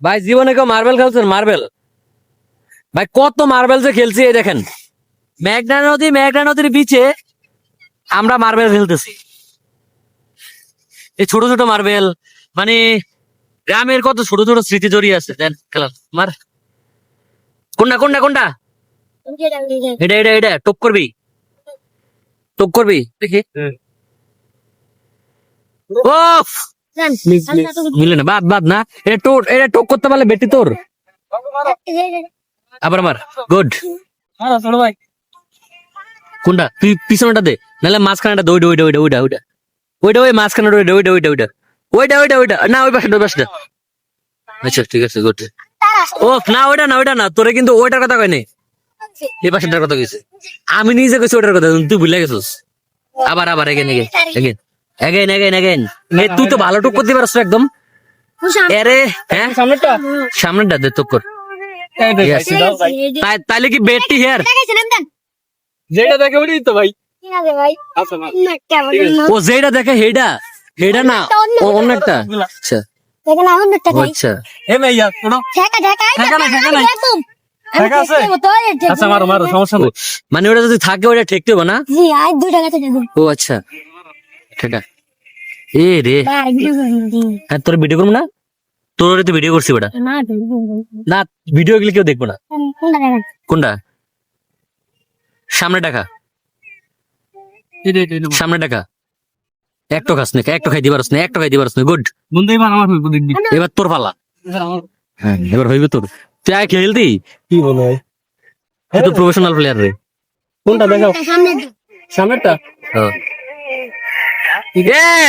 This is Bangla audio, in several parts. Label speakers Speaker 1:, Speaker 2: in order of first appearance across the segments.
Speaker 1: ভাই জীবনে কেউ মার্বেল খেলছেন মার্বেল ভাই কত মার্বেল যে খেলছি এই দেখেন। মেঘনা নদী মেঘনা নদীর বিচে আমরা মার্বেল খেলতেছি। এই ছোট ছোট মার্বেল মানে গ্রামের কত ছোট ছোট স্মৃতি জড়িয়ে আছে দেন খেলার। মার। কোনটা কোনটা কোনটা? এটা এটা এটা টপ করবি? টপ করবি? দেখি। ওফ! মিলে না বাদ বাদ না। এটা তোর এটা টোক করতে পারলে বেটি তোর। আবার আমার গুড
Speaker 2: ভাই।
Speaker 1: কোনটা? তুই পিছনটা দে নাহলে মাঝখানেটা দে ওইটা ওইটা ওইটা ওইটা ওইটা। ওইটা ওই মাঝখানে ওইটা ওইটা ওইটা ওইটা। ওইটা ওইটা ওইটা না ওই পাশে ওই পাশে আচ্ছা ঠিক আছে গুড ও না ওইটা না ওইটা না তোরে কিন্তু ওইটার কথা কয় নাই। এই পাশেটার কথা কইছে। আমি নিজে কইছি ওইটার কথা তুই ভুলে গেছিস। আবার আবার again again again again again again তুই তো ভালো টুক করতে পারছ একদম। আরে হ্যাঁ?
Speaker 2: সামনেটা
Speaker 1: সামনেটা দে তো কর। তাইলে কি বেডটি হেয়ার
Speaker 2: যেটা দেখে ওটাই তো ভাই। আচ্ছা
Speaker 1: ও যেটা দেখে হেডা। হেডা না ও অন্য একটা আচ্ছা আচ্ছা।
Speaker 2: এ মেয়া শোনো। ঠেকা আছে? আচ্ছা মারো মারো সমস্যা নেই।
Speaker 1: মানে ওটা যদি থাকে ওটা ঠেকতে হবে না? ও আচ্ছা। সেটা। এ রে। হ্যাঁ তোর ভিডিও করব না? তোর তো ভিডিও করছি ওটা না ভিডিও গুলো কেউ দেখব না। কোনটা সামনে টাকা সামনে টাকা একটা খাস না একটা খাই দিবার না একটা খাই দিবার না গুড।
Speaker 2: বন্ধুই মান আমার হইব
Speaker 1: এবার তোর পালা। হ্যাঁ এবার হইবে তোর। তুই আগে খেলতি
Speaker 2: কি বলো ভাই
Speaker 1: তুই তো প্রফেশনাল প্লেয়ার রে।
Speaker 2: কোনটা দেখাও? সামনেরটা?
Speaker 1: এ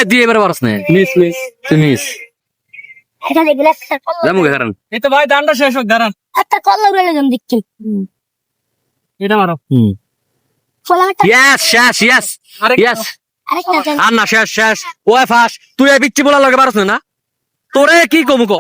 Speaker 1: দিয়ে এবার পারস না।
Speaker 2: মিস মিস
Speaker 1: তুই মিস যাব গে কারণ
Speaker 2: এই তো ভাই দানটা শেষ হোক দাঁড়ান।
Speaker 3: একটা কল উড়ে যাম দেখছি
Speaker 2: এটা মারো।
Speaker 1: হুম।
Speaker 3: ফলা একটা
Speaker 1: ইয়েস শেষ ইয়েস
Speaker 2: আরেক
Speaker 1: ইয়েস
Speaker 3: আরেকটা
Speaker 1: আর না শেষ। ফাস। তুই এই পিচ্ছি বলা লগে পারস না না। তোরে কি
Speaker 2: কমুক